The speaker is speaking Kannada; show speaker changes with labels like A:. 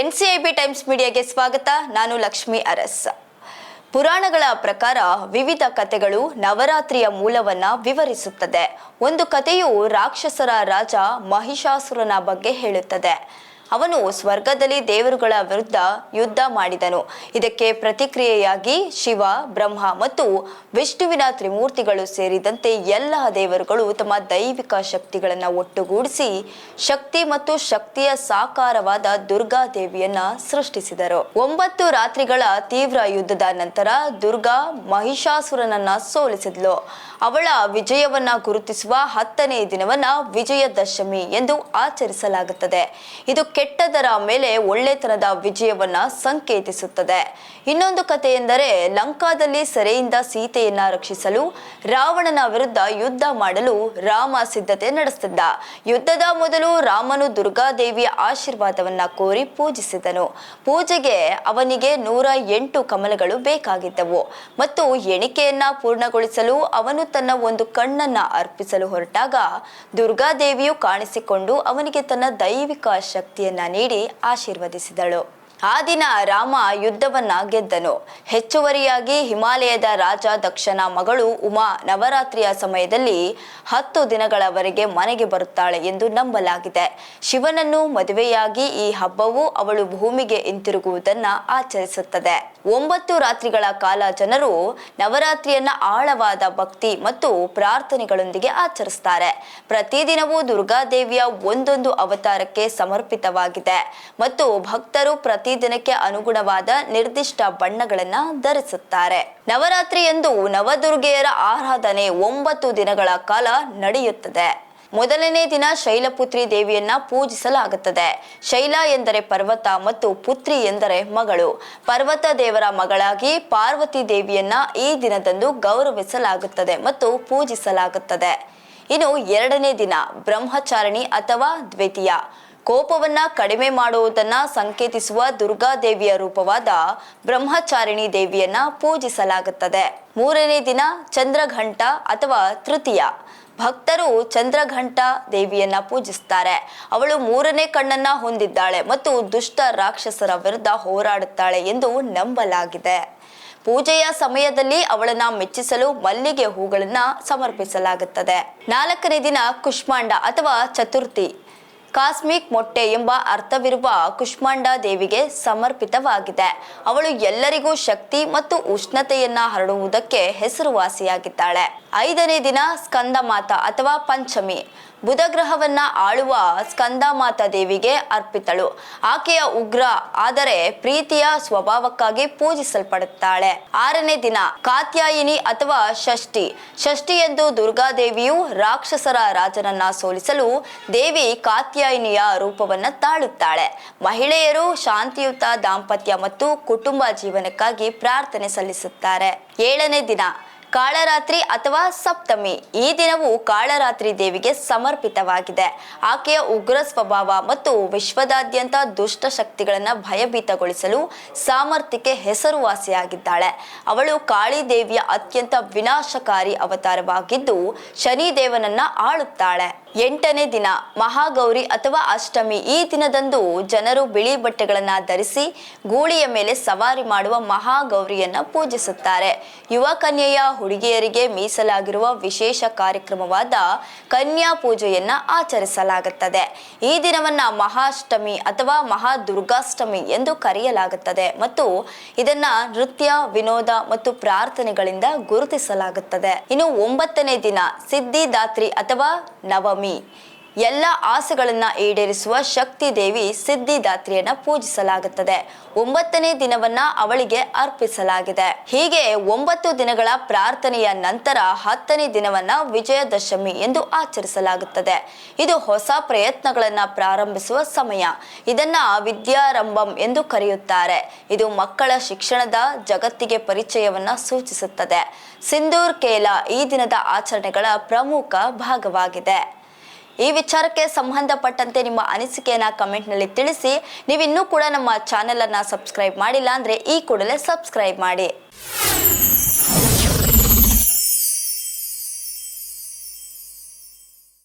A: ಎನ್ಸಿಐಬಿ ಟೈಮ್ಸ್ ಮೀಡಿಯಾಗೆ ಸ್ವಾಗತ. ನಾನು ಲಕ್ಷ್ಮಿ ಅರಸ್. ಪುರಾಣಗಳ ಪ್ರಕಾರ ವಿವಿಧ ಕಥೆಗಳು ನವರಾತ್ರಿಯ ಮೂಲವನ್ನ ವಿವರಿಸುತ್ತದೆ. ಒಂದು ಕಥೆಯು ರಾಕ್ಷಸರ ರಾಜ ಮಹಿಷಾಸುರನ ಬಗ್ಗೆ ಹೇಳುತ್ತದೆ. ಅವನು ಸ್ವರ್ಗದಲ್ಲಿ ದೇವರುಗಳ ವಿರುದ್ಧ ಯುದ್ಧ ಮಾಡಿದನು. ಇದಕ್ಕೆ ಪ್ರತಿಕ್ರಿಯೆಯಾಗಿ ಶಿವ, ಬ್ರಹ್ಮ ಮತ್ತು ವಿಷ್ಣುವಿನ ತ್ರಿಮೂರ್ತಿಗಳು ಸೇರಿದಂತೆ ಎಲ್ಲ ದೇವರುಗಳು ತಮ್ಮ ದೈವಿಕ ಶಕ್ತಿಗಳನ್ನು ಒಟ್ಟುಗೂಡಿಸಿ ಶಕ್ತಿ ಮತ್ತು ಶಕ್ತಿಯ ಸಾಕಾರವಾದ ದುರ್ಗಾ ದೇವಿಯನ್ನ ಸೃಷ್ಟಿಸಿದರು. ಒಂಬತ್ತು ರಾತ್ರಿಗಳ ತೀವ್ರ ಯುದ್ಧದ ನಂತರ ದುರ್ಗಾ ಮಹಿಷಾಸುರನನ್ನ ಸೋಲಿಸಿದ್ಲು. ಅವಳ ವಿಜಯವನ್ನ ಗುರುತಿಸುವ ಹತ್ತನೇ ದಿನವನ್ನ ವಿಜಯದಶಮಿ ಎಂದು ಆಚರಿಸಲಾಗುತ್ತದೆ. ಇದು ಕೆಟ್ಟದರ ಮೇಲೆ ಒಳ್ಳೆತನದ ವಿಜಯವನ್ನ ಸಂಕೇತಿಸುತ್ತದೆ. ಇನ್ನೊಂದು ಕಥೆ ಎಂದರೆ, ಲಂಕಾದಲ್ಲಿ ಸೆರೆಯಿಂದ ಸೀತೆಯನ್ನ ರಕ್ಷಿಸಲು, ರಾವಣನ ವಿರುದ್ಧ ಯುದ್ಧ ಮಾಡಲು ರಾಮ ಸಿದ್ಧತೆ ನಡೆಸುತ್ತಿದ್ದ ಯುದ್ಧದ ಮೊದಲು ರಾಮನು ದುರ್ಗಾದೇವಿಯ ಆಶೀರ್ವಾದವನ್ನ ಕೋರಿ ಪೂಜಿಸಿದನು. ಪೂಜೆಗೆ ಅವನಿಗೆ ನೂರ ಎಂಟು ಕಮಲಗಳು ಬೇಕಾಗಿದ್ದವು. ಮತ್ತು ಎಣಿಕೆಯನ್ನ ಪೂರ್ಣಗೊಳಿಸಲು ಅವನು ತನ್ನ ಒಂದು ಕಣ್ಣನ್ನ ಅರ್ಪಿಸಲು ಹೊರಟಾಗ ದುರ್ಗಾದೇವಿಯು ಕಾಣಿಸಿಕೊಂಡು ಅವನಿಗೆ ತನ್ನ ದೈವಿಕ ಶಕ್ತಿಯನ್ನ ನೀಡಿ ಆಶೀರ್ವದಿಸಿದಳು. ಆ ದಿನ ರಾಮ ಯುದ್ಧವನ್ನ ಗೆದ್ದನು. ಹೆಚ್ಚುವರಿಯಾಗಿ ಹಿಮಾಲಯದ ರಾಜ ದಕ್ಷನ ಮಗಳು ಉಮಾ ನವರಾತ್ರಿಯ ಸಮಯದಲ್ಲಿ ಹತ್ತು ದಿನಗಳವರೆಗೆ ಮನೆಗೆ ಬರುತ್ತಾಳೆ ಎಂದು ನಂಬಲಾಗಿದೆ. ಶಿವನನ್ನು ಮದುವೆಯಾಗಿ ಈ ಹಬ್ಬವು ಅವಳು ಭೂಮಿಗೆ ಹಿಂತಿರುಗುವುದನ್ನ ಆಚರಿಸುತ್ತದೆ. ಒಂಬತ್ತು ರಾತ್ರಿಗಳ ಕಾಲ ಜನರು ನವರಾತ್ರಿಯನ್ನ ಆಳವಾದ ಭಕ್ತಿ ಮತ್ತು ಪ್ರಾರ್ಥನೆಗಳೊಂದಿಗೆ ಆಚರಿಸ್ತಾರೆ. ಪ್ರತಿದಿನವೂ ದುರ್ಗಾದೇವಿಯ ಒಂದೊಂದು ಅವತಾರಕ್ಕೆ ಸಮರ್ಪಿತವಾಗಿದೆ. ಮತ್ತು ಭಕ್ತರು ಪ್ರತಿದಿನಕ್ಕೆ ಅನುಗುಣವಾದ ನಿರ್ದಿಷ್ಟ ಬಣ್ಣಗಳನ್ನ ಧರಿಸುತ್ತಾರೆ. ನವರಾತ್ರಿ ಎಂದು ನವದುರ್ಗೆಯರ ಆರಾಧನೆ ಒಂಬತ್ತು ದಿನಗಳ ಕಾಲ ನಡೆಯುತ್ತದೆ. ಮೊದಲನೇ ದಿನ ಶೈಲಪುತ್ರಿ ದೇವಿಯನ್ನ ಪೂಜಿಸಲಾಗುತ್ತದೆ. ಶೈಲ ಎಂದರೆ ಪರ್ವತ ಮತ್ತು ಪುತ್ರಿ ಎಂದರೆ ಮಗಳು. ಪರ್ವತ ದೇವರ ಮಗಳಾಗಿ ಪಾರ್ವತಿ ದೇವಿಯನ್ನ ಈ ದಿನದಂದು ಗೌರವಿಸಲಾಗುತ್ತದೆ ಮತ್ತು ಪೂಜಿಸಲಾಗುತ್ತದೆ. ಇನ್ನು ಎರಡನೇ ದಿನ ಬ್ರಹ್ಮಚಾರಿಣಿ ಅಥವಾ ದ್ವಿತೀಯ. ಕೋಪವನ್ನ ಕಡಿಮೆ ಮಾಡುವುದನ್ನ ಸಂಕೇತಿಸುವ ದುರ್ಗಾದೇವಿಯ ರೂಪವಾದ ಬ್ರಹ್ಮಚಾರಿಣಿ ದೇವಿಯನ್ನ ಪೂಜಿಸಲಾಗುತ್ತದೆ. ಮೂರನೇ ದಿನ ಚಂದ್ರಘಂಟ ಅಥವಾ ತೃತೀಯ. ಭಕ್ತರು ಚಂದ್ರಘಂಟ ದೇವಿಯನ್ನ ಪೂಜಿಸ್ತಾರೆ. ಅವಳು ಮೂರನೇ ಕಣ್ಣನ್ನ ಹೊಂದಿದ್ದಾಳೆ ಮತ್ತು ದುಷ್ಟ ರಾಕ್ಷಸರ ವಿರುದ್ಧ ಹೋರಾಡುತ್ತಾಳೆ ಎಂದು ನಂಬಲಾಗಿದೆ. ಪೂಜೆಯ ಸಮಯದಲ್ಲಿ ಅವಳನ್ನ ಮೆಚ್ಚಿಸಲು ಮಲ್ಲಿಗೆ ಹೂಗಳನ್ನ ಸಮರ್ಪಿಸಲಾಗುತ್ತದೆ. ನಾಲ್ಕನೇ ದಿನ ಕುಷ್ಮಾಂಡ ಅಥವಾ ಚತುರ್ಥಿ. ಕಾಸ್ಮಿಕ್ ಮೊಟ್ಟೆ ಎಂಬ ಅರ್ಥವಿರುವ ಕುಷ್ಮಾಂಡ ದೇವಿಗೆ ಸಮರ್ಪಿತವಾಗಿದೆ. ಅವಳು ಎಲ್ಲರಿಗೂ ಶಕ್ತಿ ಮತ್ತು ಉಷ್ಣತೆಯನ್ನ ಹರಡುವುದಕ್ಕೆ ಹೆಸರುವಾಸಿಯಾಗಿದ್ದಾಳೆ. ಐದನೇ ದಿನ ಸ್ಕಂದಮಾತ ಅಥವಾ ಪಂಚಮಿ. ಬುಧ ಗ್ರಹವನ್ನ ಆಳುವ ಸ್ಕಂದಮಾತ ದೇವಿಗೆ ಅರ್ಪಿತಳು. ಆಕೆಯ ಉಗ್ರ ಆದರೆ ಪ್ರೀತಿಯ ಸ್ವಭಾವಕ್ಕಾಗಿ ಪೂಜಿಸಲ್ಪಡುತ್ತಾಳೆ. ಆರನೇ ದಿನ, ಕಾತ್ಯಾಯಿನಿ ಅಥವಾ ಷಷ್ಠಿ. ಷಷ್ಠಿ ಎಂದು ದುರ್ಗಾದೇವಿಯು ರಾಕ್ಷಸರ ರಾಜನನ್ನ ಸೋಲಿಸಲು ದೇವಿ ಕಾತ್ಯಾಯಿನಿಯ ರೂಪವನ್ನ ತಾಳುತ್ತಾಳೆ. ಮಹಿಳೆಯರು ಶಾಂತಿಯುತ ದಾಂಪತ್ಯ ಮತ್ತು ಕುಟುಂಬ ಜೀವನಕ್ಕಾಗಿ ಪ್ರಾರ್ಥನೆ ಸಲ್ಲಿಸುತ್ತಾರೆ. ಏಳನೇ ದಿನ ಕಾಳರಾತ್ರಿ ಅಥವಾ ಸಪ್ತಮಿ. ಈ ದಿನವು ಕಾಳರಾತ್ರಿ ದೇವಿಗೆ ಸಮರ್ಪಿತವಾಗಿದೆ. ಆಕೆಯ ಉಗ್ರ ಸ್ವಭಾವ ಮತ್ತು ವಿಶ್ವದಾದ್ಯಂತ ದುಷ್ಟ ಶಕ್ತಿಗಳನ್ನು ಭಯಭೀತಗೊಳಿಸಲು ಸಾಮರ್ಥ್ಯಕ್ಕೆ ಹೆಸರುವಾಸಿಯಾಗಿದ್ದಾಳೆ. ಅವಳು ಕಾಳಿ ದೇವಿಯ ಅತ್ಯಂತ ವಿನಾಶಕಾರಿ ಅವತಾರವಾಗಿದ್ದು ಶನಿ ದೇವನನ್ನ ಆಳುತ್ತಾಳೆ. ಎಂಟನೇ ದಿನ, ಮಹಾಗೌರಿ ಅಥವಾ ಅಷ್ಟಮಿ ಈ ದಿನದಂದು ಜನರು ಬಿಳಿ ಬಟ್ಟೆಗಳನ್ನು ಧರಿಸಿ ಗೂಳಿಯ ಮೇಲೆ ಸವಾರಿ ಮಾಡುವ ಮಹಾಗೌರಿಯನ್ನ ಪೂಜಿಸುತ್ತಾರೆ. ಯುವ ಕನ್ಯೆಯ ಹುಡುಗಿಯರಿಗೆ ಮೀಸಲಾಗಿರುವ ವಿಶೇಷ ಕಾರ್ಯಕ್ರಮವಾದ ಕನ್ಯಾ ಪೂಜೆಯನ್ನ ಆಚರಿಸಲಾಗುತ್ತದೆ. ಈ ದಿನವನ್ನ ಮಹಾಷ್ಟಮಿ ಅಥವಾ ಮಹಾ ದುರ್ಗಾಷ್ಟಮಿ ಎಂದು ಕರೆಯಲಾಗುತ್ತದೆ ಮತ್ತು ಇದನ್ನ ನೃತ್ಯ, ವಿನೋದ ಮತ್ತು ಪ್ರಾರ್ಥನೆಗಳಿಂದ ಗುರುತಿಸಲಾಗುತ್ತದೆ. ಇನ್ನು ಒಂಬತ್ತನೇ ದಿನ ಸಿದ್ಧಿದಾತ್ರಿ ಅಥವಾ ನವಮಿ. ಎಲ್ಲ ಆಸೆಗಳನ್ನು ಈಡೇರಿಸುವ ಶಕ್ತಿ ದೇವಿ ಸಿದ್ಧಿದಾತ್ರಿಯನ್ನ ಪೂಜಿಸಲಾಗುತ್ತದೆ. ಒಂಬತ್ತನೇ ದಿನವನ್ನ ಅವಳಿಗೆ ಅರ್ಪಿಸಲಾಗಿದೆ. ಹೀಗೆ ಒಂಬತ್ತು ದಿನಗಳ ಪ್ರಾರ್ಥನೆಯ ನಂತರ ಹತ್ತನೇ ದಿನವನ್ನ ವಿಜಯದಶಮಿ ಎಂದು ಆಚರಿಸಲಾಗುತ್ತದೆ. ಇದು ಹೊಸ ಪ್ರಯತ್ನಗಳನ್ನ ಪ್ರಾರಂಭಿಸುವ ಸಮಯ. ಇದನ್ನ ವಿದ್ಯಾರಂಭಂ ಎಂದು ಕರೆಯುತ್ತಾರೆ. ಇದು ಮಕ್ಕಳ ಶಿಕ್ಷಣದ ಜಗತ್ತಿಗೆ ಪರಿಚಯವನ್ನ ಸೂಚಿಸುತ್ತದೆ. ಸಿಂಧೂರ್ ಕೇಲ ಈ ದಿನದ ಆಚರಣೆಗಳ ಪ್ರಮುಖ ಭಾಗವಾಗಿದೆ. ಈ ವಿಚಾರಕ್ಕೆ ಸಂಬಂಧಪಟ್ಟಂತೆ ನಿಮ್ಮ ಅನಿಸಿಕೆಯನ್ನ ಕಮೆಂಟ್ನಲ್ಲಿ ತಿಳಿಸಿ. ನೀವಿನ್ನೂ ಕೂಡ ನಮ್ಮ ಚಾನೆಲ್ ಅನ್ನ ಸಬ್ಸ್ಕ್ರೈಬ್ ಮಾಡಿಲ್ಲ ಅಂದ್ರೆ ಈ ಕೂಡಲೇ ಸಬ್ಸ್ಕ್ರೈಬ್ ಮಾಡಿ.